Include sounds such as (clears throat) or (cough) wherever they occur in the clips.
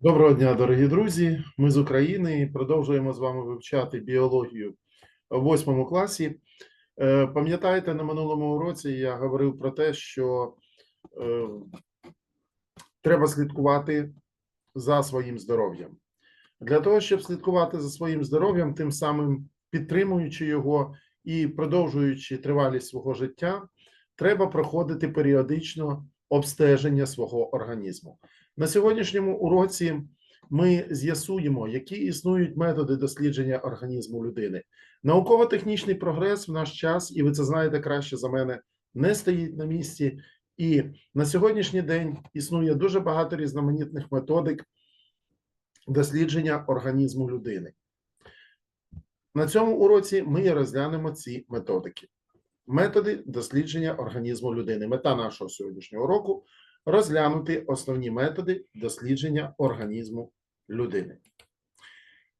Доброго дня, дорогі друзі. Ми з України і продовжуємо з вами вивчати біологію в восьмому класі. Е, Пам'ятаєте, на минулому уроці я говорив про те, що е, треба слідкувати за своїм здоров'ям. Для того, щоб слідкувати за своїм здоров'ям, тим самим підтримуючи його і продовжуючи тривалість свого життя, треба проходити періодично обстеження свого організму. На сьогоднішньому уроці ми з'ясуємо, які існують методи дослідження організму людини. Науково-технічний прогрес в наш час, і ви це знаєте краще за мене, не стоїть на місці. І на сьогоднішній день існує дуже багато різноманітних методик дослідження організму людини. На цьому уроці ми розглянемо ці методики. Методи дослідження організму людини. Мета нашого сьогоднішнього уроку розглянути основні методи дослідження організму людини.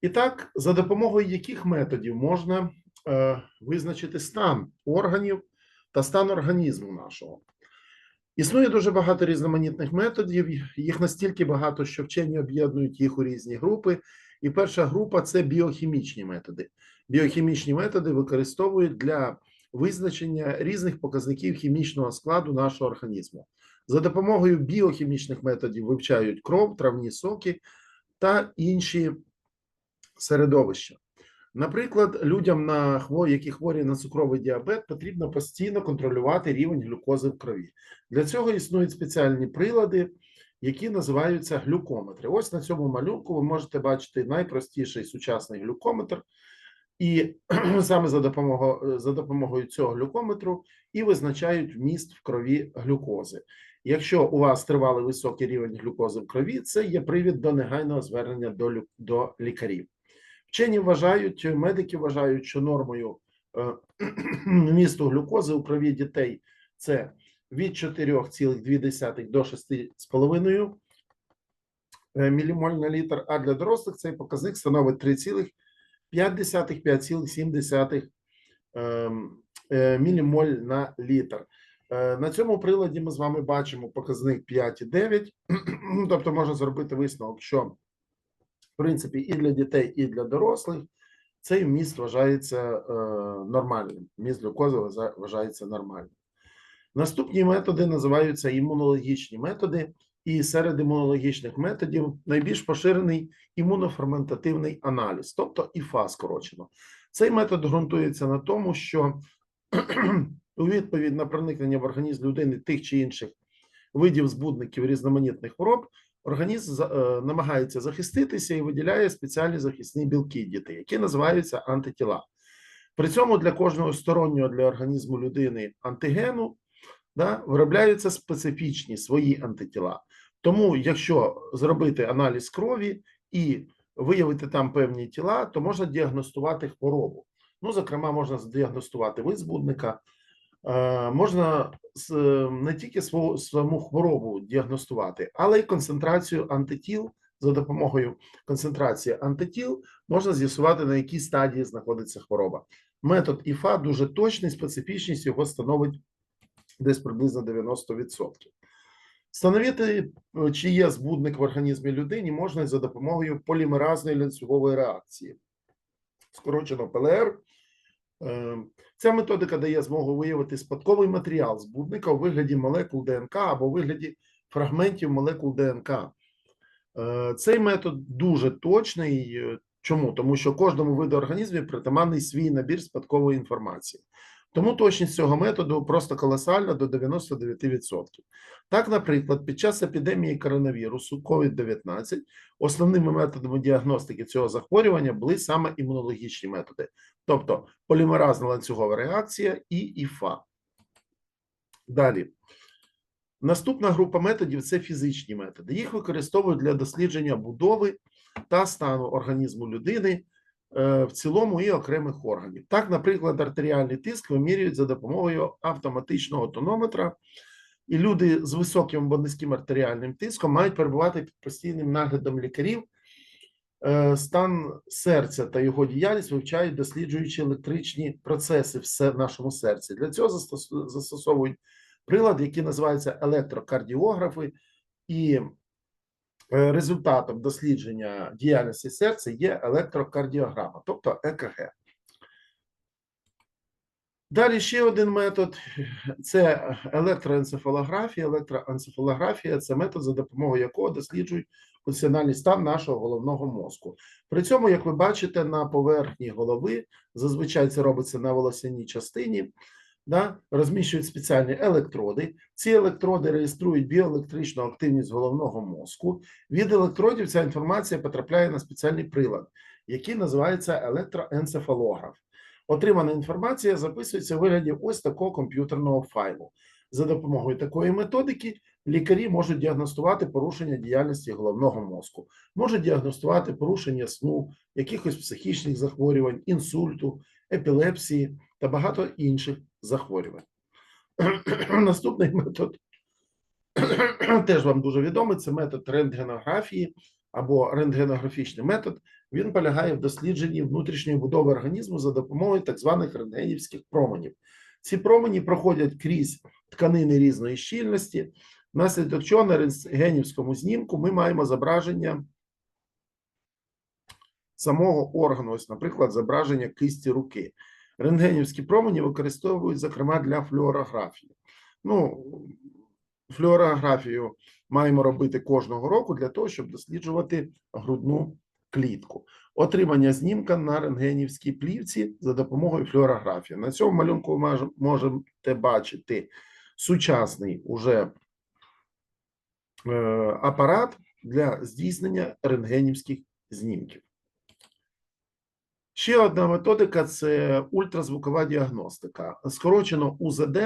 І так, за допомогою яких методів можна е, визначити стан органів та стан організму нашого? Існує дуже багато різноманітних методів, їх настільки багато, що вчені об'єднують їх у різні групи. І перша група це біохімічні методи. Біохімічні методи використовують для визначення різних показників хімічного складу нашого організму. За допомогою біохімічних методів вивчають кров, травні соки та інші середовища. Наприклад, людям, на які хворі на цукровий діабет, потрібно постійно контролювати рівень глюкози в крові. Для цього існують спеціальні прилади, які називаються глюкометри. Ось на цьому малюнку ви можете бачити найпростіший сучасний глюкометр, і (clears throat) саме за допомогою, за допомогою цього глюкометру і визначають вміст в крові глюкози. Якщо у вас тривалий високий рівень глюкози в крові, це є привід до негайного звернення до, до лікарів. Вчені вважають, медики вважають, що нормою е, (clears throat) вмісту глюкози у крові дітей це від 4,2 до 6,5 е, мілімоль на літр, а для дорослих цей показник становить 3,5-5,7 ем, е, мілімоль на літр. Е, На цьому приладі ми з вами бачимо показник 5,9, (clears throat) тобто можна зробити висновок, що в принципі і для дітей, і для дорослих цей вміст вважається е, нормальним. Вміст глюкози вважається нормальним. Наступні методи називаються імунологічні методи, і серед імунологічних методів найбільш поширений імуноферментативний аналіз, тобто ІФА скорочено. Цей метод ґрунтується на тому, що (clears throat) у відповідь на проникнення в організм людини тих чи інших видів збудників різноманітних хвороб, організм е, намагається захиститися і виділяє спеціальні захисні білки дітей, які називаються антитіла. При цьому для кожного стороннього для організму людини антигену да, виробляються специфічні свої антитіла. Тому, якщо зробити аналіз крові і виявити там певні тіла, то можна діагностувати хворобу. Ну, зокрема, можна здіагностувати вид збудника, можна е, не тільки свою, саму хворобу діагностувати, але й концентрацію антитіл. За допомогою концентрації антитіл можна з'ясувати, на якій стадії знаходиться хвороба. Метод ІФА дуже точний, специфічність його становить десь приблизно 90%. Встановити, е, чи є збудник в організмі людини, можна за допомогою полімеразної ланцюгової реакції, скорочено ПЛР. Е, Ця методика дає змогу виявити спадковий матеріал збудника у вигляді молекул ДНК або у вигляді фрагментів молекул ДНК. Е, Цей метод дуже точний. Чому? Тому що кожному виду організму притаманний свій набір спадкової інформації. Тому точність цього методу просто колосальна до 99%. Так, наприклад, під час епідемії коронавірусу COVID-19 основними методами діагностики цього захворювання були саме імунологічні методи, тобто полімеразна ланцюгова реакція і ІФА. Далі. Наступна група методів це фізичні методи. Їх використовують для дослідження будови та стану організму людини в цілому і окремих органів. Так, наприклад, артеріальний тиск вимірюють за допомогою автоматичного тонометра, і люди з високим або низьким артеріальним тиском мають перебувати під постійним наглядом лікарів. Е, Стан серця та його діяльність вивчають, досліджуючи електричні процеси в нашому серці. Для цього застос- застосовують прилади, які називаються електрокардіографи, і Е, Результатом дослідження діяльності серця є електрокардіограма, тобто ЕКГ. Далі ще один метод це електроенцефалографія. Електроенцефалографія це метод, за допомогою якого досліджують функціональний стан нашого головного мозку. При цьому, як ви бачите, на поверхні голови зазвичай це робиться на волосяній частині. Да, розміщують спеціальні електроди. Ці електроди реєструють біоелектричну активність головного мозку. Від електродів ця інформація потрапляє на спеціальний прилад, який називається електроенцефалограф. Отримана інформація записується у вигляді ось такого комп'ютерного файлу. За допомогою такої методики лікарі можуть діагностувати порушення діяльності головного мозку, можуть діагностувати порушення сну, якихось психічних захворювань, інсульту, епілепсії та багато інших захворювань. (clears throat) Наступний метод (clears throat) теж вам дуже відомий. Це метод рентгенографії або рентгенографічний метод. Він полягає в дослідженні внутрішньої будови організму за допомогою так званих рентгенівських променів. Ці промені проходять крізь тканини різної щільності, внаслідок чого на рентгенівському знімку ми маємо зображення самого органу, ось, наприклад, зображення кисті руки. Рентгенівські промені використовують, зокрема, для флюорографії. Ну, флюорографію маємо робити кожного року для того, щоб досліджувати грудну клітку. Отримання знімка на рентгенівській плівці за допомогою флюорографії. На цьому малюнку ви можете бачити сучасний уже е, апарат для здійснення рентгенівських знімків. Ще одна методика це ультразвукова діагностика. Скорочено УЗД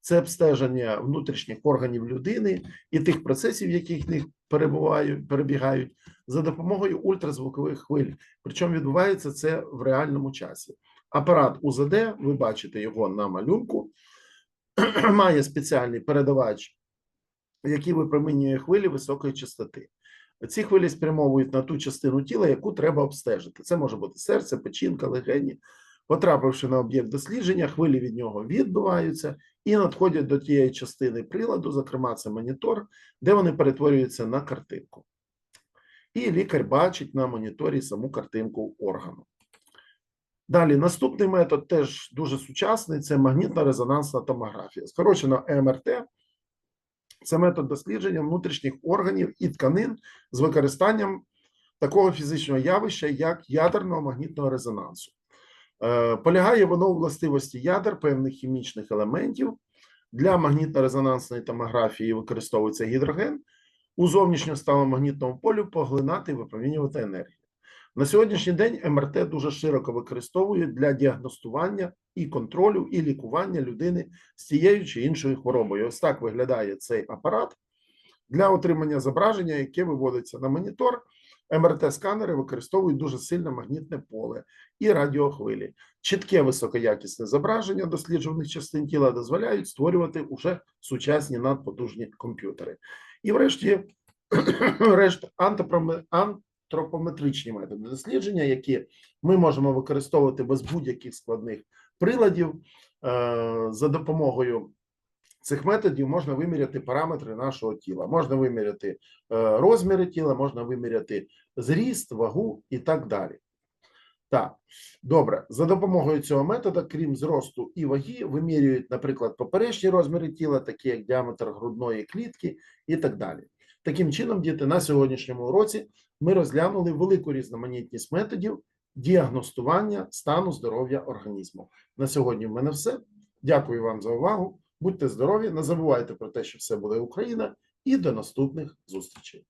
це обстеження внутрішніх органів людини і тих процесів, які в них перебігають за допомогою ультразвукових хвиль. Причому відбувається це в реальному часі. Апарат УЗД, ви бачите його на малюнку, (clears throat) має спеціальний передавач, який випромінює хвилі високої частоти. Ці хвилі спрямовують на ту частину тіла, яку треба обстежити. Це може бути серце, печінка, легені. Потрапивши на об'єкт дослідження, хвилі від нього відбиваються і надходять до тієї частини приладу, зокрема, це монітор, де вони перетворюються на картинку. І лікар бачить на моніторі саму картинку органу. Далі, наступний метод теж дуже сучасний це магнітно-резонансна томографія. Скорочено МРТ. Це метод дослідження внутрішніх органів і тканин з використанням такого фізичного явища, як ядерного магнітного резонансу. Е, Полягає воно у властивості ядер певних хімічних елементів. Для магнітно-резонансної томографії використовується гідроген. У зовнішньосталому магнітному полі поглинати і випромінювати енергію. На сьогоднішній день МРТ дуже широко використовують для діагностування і контролю, і лікування людини з тією чи іншою хворобою. Ось так виглядає цей апарат для отримання зображення, яке виводиться на монітор. МРТ-сканери використовують дуже сильне магнітне поле і радіохвилі. Чітке високоякісне зображення досліджуваних частин тіла дозволяють створювати уже сучасні надпотужні комп'ютери. І врешті, (clears throat) решт антипроме- антропометричні методи дослідження, які ми можемо використовувати без будь-яких складних приладів. Е, За допомогою цих методів можна виміряти параметри нашого тіла, можна виміряти е, розміри тіла, можна виміряти зріст, вагу і так далі. Так, добре. За допомогою цього методу, крім зросту і ваги, вимірюють, наприклад, поперечні розміри тіла, такі як діаметр грудної клітки і так далі. Таким чином, діти, на сьогоднішньому уроці ми розглянули велику різноманітність методів діагностування стану здоров'я організму. На сьогодні в мене все. Дякую вам за увагу. Будьте здорові, не забувайте про те, що все буде Україна, і до наступних зустрічей.